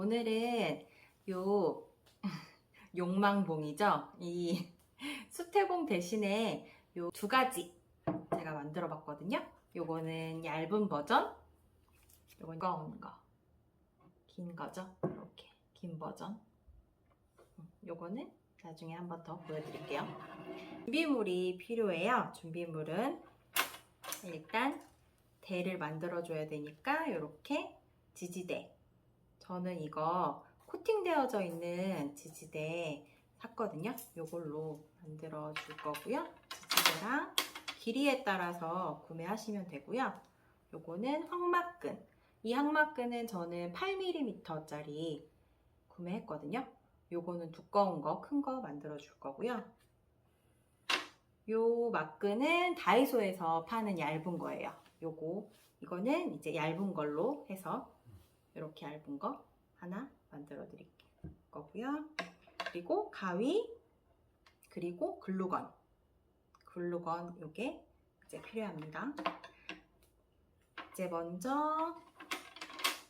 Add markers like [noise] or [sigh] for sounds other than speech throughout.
오늘은 요 [laughs] 욕망봉이죠. 이 [laughs] 수태봉 대신에 요 두 가지 제가 만들어 봤거든요. 요거는 얇은 버전, 요건 두꺼운 거. 긴 거죠. 이렇게 긴 버전. 음, 요거는 나중에 한 번 더 보여드릴게요. 준비물이 필요해요. 준비물은 일단 대를 만들어 줘야 되니까 이렇게 지지대. 저는 이거 코팅되어져 있는 지지대 샀거든요. 이걸로 만들어 줄 거고요. 지지대랑 길이에 따라서 구매하시면 되고요. 요거는 황막끈. 이 황막끈은 저는 8mm짜리 구매했거든요. 요거는 두꺼운 거, 큰 거 만들어 줄 거고요. 요 막끈은 다이소에서 파는 얇은 거예요. 요거 이거는 이제 얇은 걸로 해서 이렇게 얇은 거 하나 만들어 드릴 거고요. 그리고 가위 그리고 글루건 글루건 요게 이제 필요합니다. 이제 먼저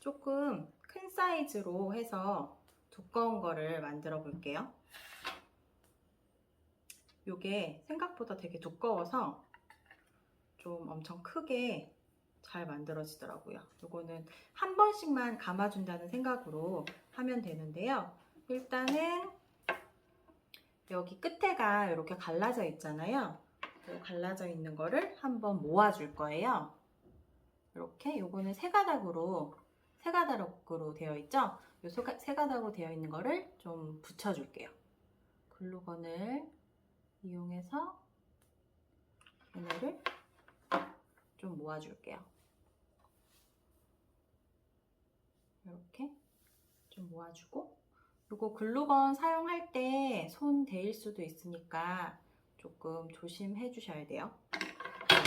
조금 큰 사이즈로 해서 두꺼운 거를 만들어 볼게요. 요게 생각보다 되게 두꺼워서 좀 엄청 크게 잘 만들어지더라고요. 요거는 한 번씩만 감아준다는 생각으로 하면 되는데요. 일단은 여기 끝에가 이렇게 갈라져 있잖아요. 요 갈라져 있는 거를 한번 모아줄 거예요. 이렇게 요거는 세 가닥으로 세 가닥으로 되어 있죠. 요 세- 세 가닥으로 되어 있는 거를 좀 붙여줄게요. 글루건을 이용해서 얘네를 좀 모아줄게요. 이렇게 좀 모아주고 이거 글루건 사용할 때 손 데일 수도 있으니까 조금 조심해 주셔야 돼요.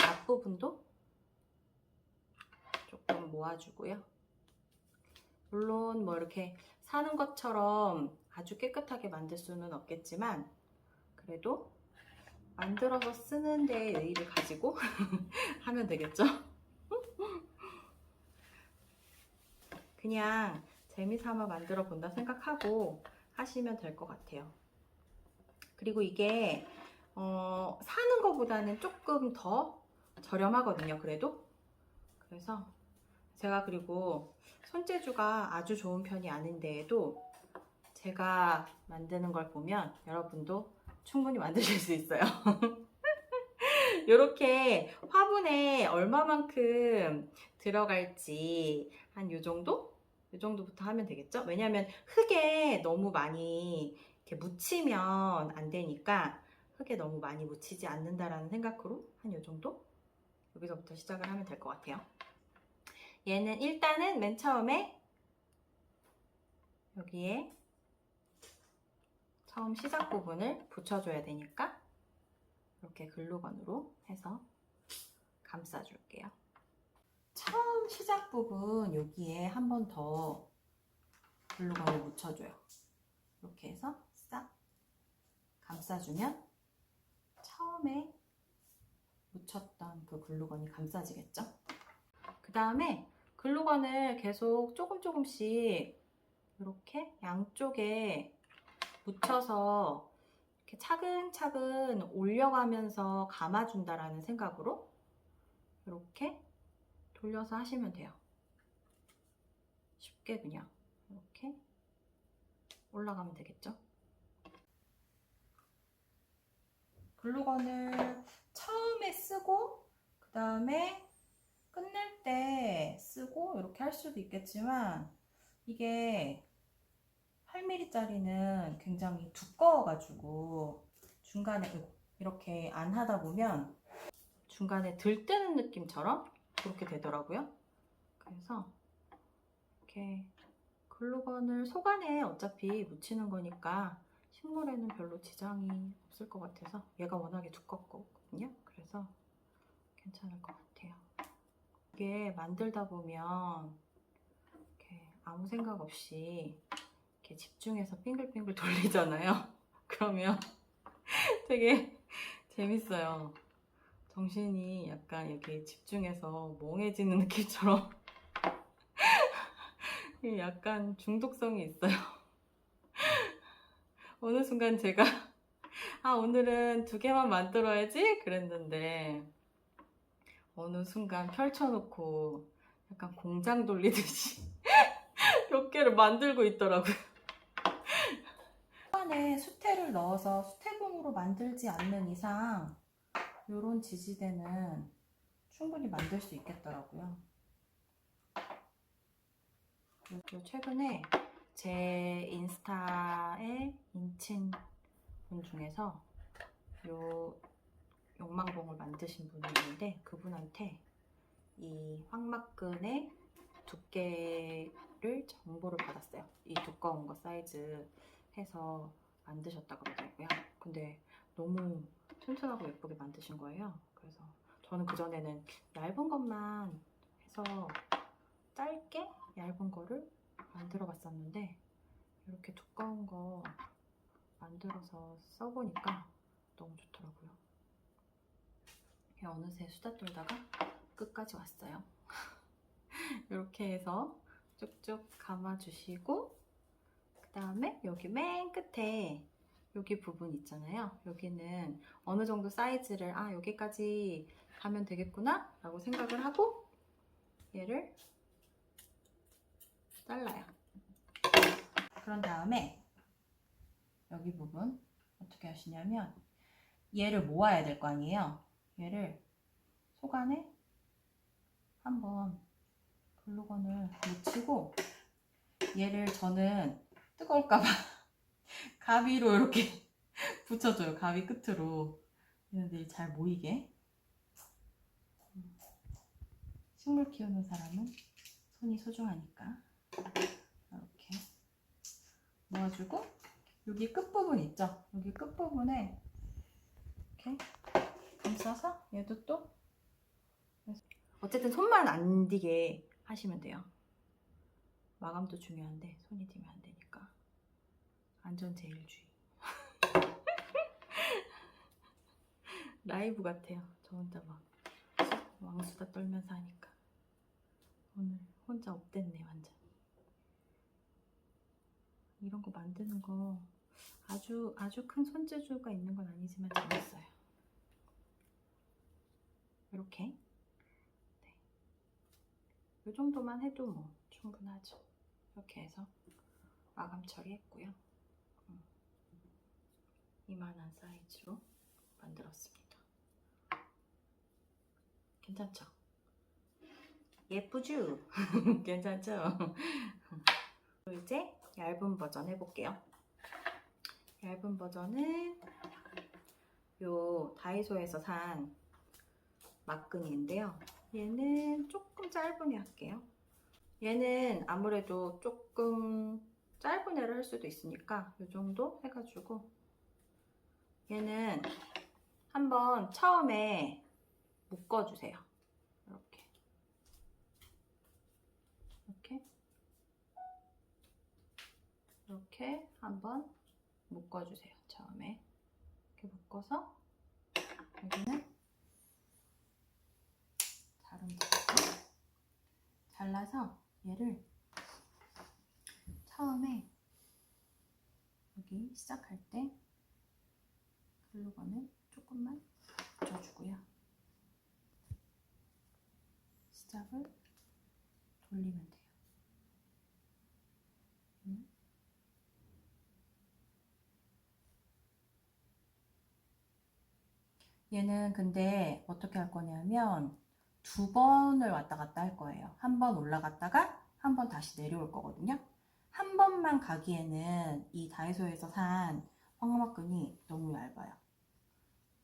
앞부분도 조금 모아주고요. 물론 뭐 이렇게 사는 것처럼 아주 깨끗하게 만들 수는 없겠지만 그래도 만들어서 쓰는 데 의의를 가지고 [laughs] 하면 되겠죠? 그냥 재미삼아 만들어 본다 생각하고 하시면 될 것 같아요. 그리고 이게 어, 사는 것보다는 조금 더 저렴하거든요. 그래도 그래서 제가 그리고 손재주가 아주 좋은 편이 아닌데도 제가 만드는 걸 보면 여러분도 충분히 만드실 수 있어요. [laughs] 이렇게 화분에 얼마만큼 들어갈지 한요 정도? 요 정도부터 하면 되겠죠? 왜냐면 흙에 너무 많이 이렇게 묻히면 안 되니까 흙에 너무 많이 묻히지 않는다라는 생각으로 한요 정도? 여기서부터 시작을 하면 될 것 같아요. 얘는 일단은 맨 처음에 여기에 처음 시작 부분을 붙여줘야 되니까 이렇게 글루건으로 해서 감싸줄게요. 처음 시작 부분 여기에 한 번더 글루건을 묻혀줘요. 이렇게 해서 싹 감싸주면 처음에 묻혔던 그 글루건이 감싸지겠죠? 그 다음에 글루건을 계속 조금 조금씩 이렇게 양쪽에 묻혀서 이렇게 차근차근 올려가면서 감아준다라는 생각으로 이렇게 돌려서 하시면 돼요. 쉽게 그냥 이렇게 올라가면 되겠죠? 글루건을 처음에 쓰고 그 다음에 끝낼 때 쓰고 이렇게 할 수도 있겠지만 이게 8mm짜리는 굉장히 두꺼워 가지고 중간에 이렇게 안 하다 보면 중간에 들뜨는 느낌처럼 그렇게 되더라고요. 그래서 이렇게 글루건을 속안에 어차피 묻히는 거니까 식물에는 별로 지장이 없을 것 같아서 얘가 워낙에 두껍거든요. 그래서 괜찮을 것 같아요. 이게 만들다 보면 이렇게 아무 생각 없이 이렇게 집중해서 빙글빙글 돌리잖아요. [laughs] 그러면 되게 재밌어요. 정신이 약간 이렇게 집중해서 멍해지는 느낌처럼 [laughs] 약간 중독성이 있어요. [laughs] 어느 순간 제가 [laughs] 아 오늘은 두 개만 만들어야지 그랬는데 어느 순간 펼쳐놓고 약간 공장 돌리듯이 몇 개를 만들고 있더라고요. 안에 수태를 넣어서 수태봉으로 만들지 않는 이상 이런 지지대는 충분히 만들 수 있겠더라고요. 그리고 최근에 제 인스타에 인친 분 중에서 요 욕망봉을 만드신 분이 있는데 그분한테 이 황막근의 두께를 정보를 받았어요. 이 두꺼운 거 사이즈 해서 만드셨다고 그러더라고요. 근데 너무 튼튼하고 예쁘게 만드신 거예요. 그래서 저는 그전에는 얇은 것만 해서 짧게 얇은 거를 만들어 봤었는데 이렇게 두꺼운 거 만들어서 써보니까 너무 좋더라고요. 어느새 수다 떨다가 끝까지 왔어요. [laughs] 이렇게 해서 쭉쭉 감아주시고 그 다음에 여기 맨 끝에 여기 부분 있잖아요. 여기는 어느 정도 사이즈를 아 여기까지 가면 되겠구나 라고 생각을 하고 얘를 잘라요. 그런 다음에 여기 부분 어떻게 하시냐면 얘를 모아야 될 거 아니에요. 얘를 속안에 한번 글루건을 묻히고 얘를 저는 뜨거울까봐 가위로 이렇게 [laughs] 붙여줘요. 가위 끝으로. 얘네들이 잘 모이게. 식물 키우는 사람은 손이 소중하니까 이렇게 모아주고 여기 끝부분 있죠? 여기 끝부분에 이렇게 감싸서 얘도 또 어쨌든 손만 안 디게 하시면 돼요. 마감도 중요한데 손이 디면 안 되니 까 안전 제일주의. [laughs] 라이브 같아요. 저 혼자 막 왕수다 떨면서 하니까 오늘 혼자 업됐네 완전. 이런 거 만드는 거 아주 아주 큰 손재주가 있는 건 아니지만 재밌어요. 이렇게 네. 이 정도만 해도 뭐 충분하죠. 이렇게 해서 마감 처리했고요. 음. 이만한 사이즈로 만들었습니다. 괜찮죠? 예쁘죠? [laughs] 괜찮죠? 이제 얇은 버전 해볼게요. 얇은 버전은 요 다이소에서 산 막근인데요. 얘는 조금 짧은 애 할게요. 얘는 아무래도 조금 짧은 애를 할 수도 있으니까 이 정도 해가지고 얘는 한번 처음에 묶어주세요. 이렇게 이렇게 이렇게 한번 묶어주세요. 처음에 이렇게 묶어서 여기는 다른 거 잘라서 얘를 처음에 여기 시작할 때 글루건을 조금만 붙여주고요. 시작을 돌리면 돼요. 음. 얘는 근데 어떻게 할 거냐면 두 번을 왔다 갔다 할 거예요. 한 번 올라갔다가 한 번 다시 내려올 거거든요. 한 번만 가기에는 이 다이소에서 산 황금막근이 너무 얇아요.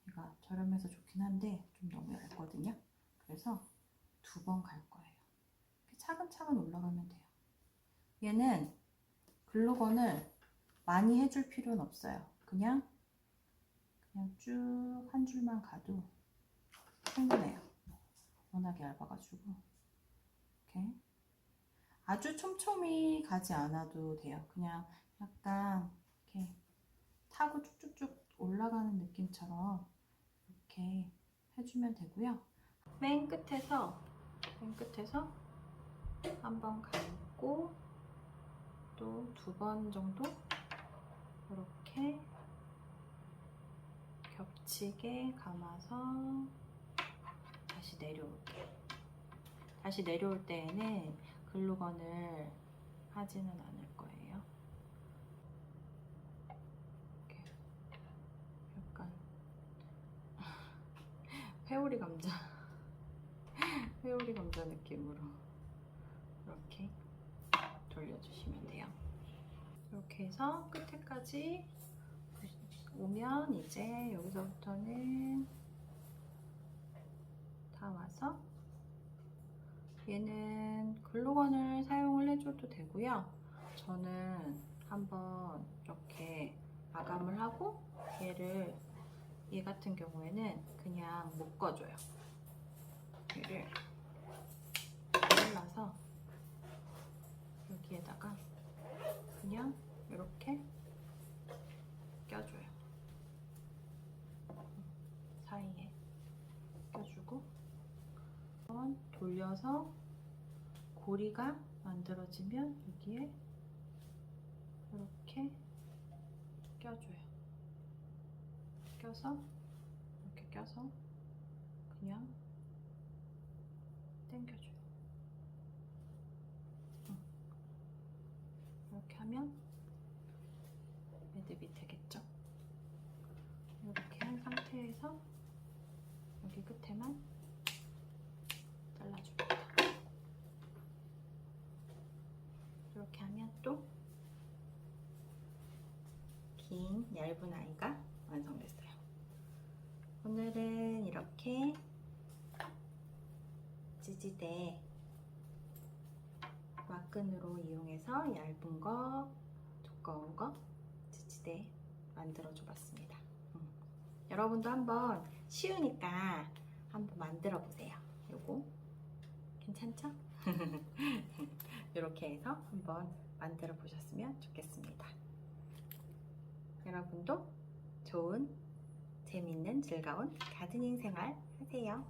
얘가 저렴해서 좋긴 한데 좀 너무 얇거든요. 그래서 두 번 갈 거예요. 차근차근 올라가면 돼요. 얘는 글루건을 많이 해줄 필요는 없어요. 그냥 그냥 쭉 한 줄만 가도 충분해요. 워낙에 얇아가지고 이렇게 아주 촘촘히 가지 않아도 돼요. 그냥 약간 이렇게 타고 쭉쭉쭉 올라가는 느낌처럼 이렇게 해주면 되고요. 맨 끝에서 맨 끝에서 한 번 감고 또 두 번 정도 이렇게 겹치게 감아서 다시 내려올게요. 다시 내려올 때에는 글루건을 하지는 거예요. 이렇게 약간 회오리 감자 [laughs] 회오리 감자 느낌으로 이렇게 돌려주시면 돼요. 이렇게 해서 끝에까지 오면 이제 여기서부터는 다 와서 얘는 글루건을 사용을 해줘도 되고요. 저는 한번 이렇게 마감을 하고 얘를 얘 같은 경우에는 그냥 묶어줘요. 얘를 잘라서 여기에다가 그냥 이렇게 껴줘요. 사이에 껴주고 한번 돌려서 고리가 만들어지면 여기에 이렇게 껴줘요. 껴서 이렇게 껴서 그냥 당겨줘요. 응. 이렇게 하면 매듭이 되겠죠? 이렇게 한 상태에서 여기 끝에만 잘라줍니다. 이렇게 하면 또 긴 얇은 아이가 완성됐어요. 오늘은 이렇게 지지대 왁끈으로 이용해서 얇은 거, 두꺼운 거 지지대 만들어 줘 봤습니다. 음. 여러분도 한번 쉬우니까 한번 만들어 보세요. 요거 괜찮죠? [laughs] 이렇게 해서 한번 만들어 보셨으면 좋겠습니다. 여러분도 좋은 재밌는 즐거운 가드닝 생활 하세요.